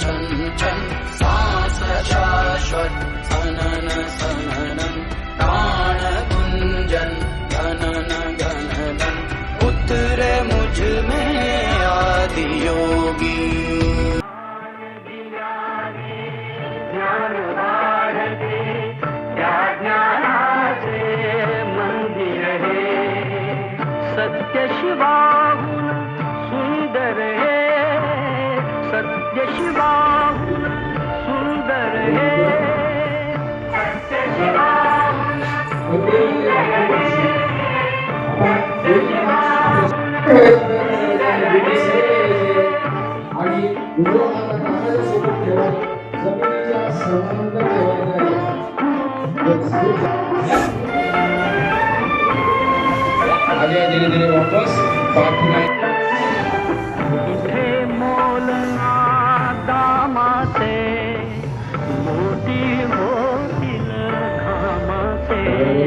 छन छन शाश्वत सनन सननम प्राण गुंजन गणन गणनम उतरे मुझमें आदि योगी सत्य शिवा सुंदर है आणि सोबत ठेवायला जमिनीच्या समानंतर ठेवायला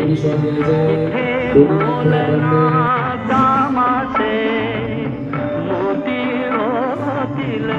विश्वास घ्यायचा हे दोन मिनिटं मोलना बंद. दामाचे मोती होतील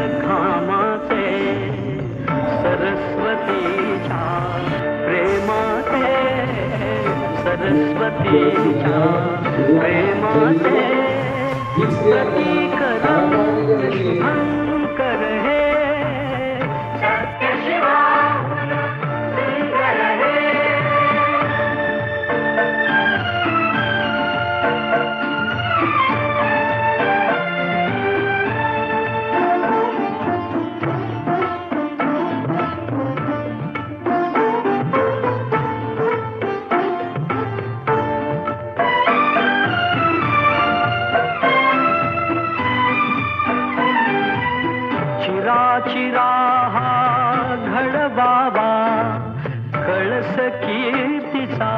घडबाबा कळस कीर्तीचा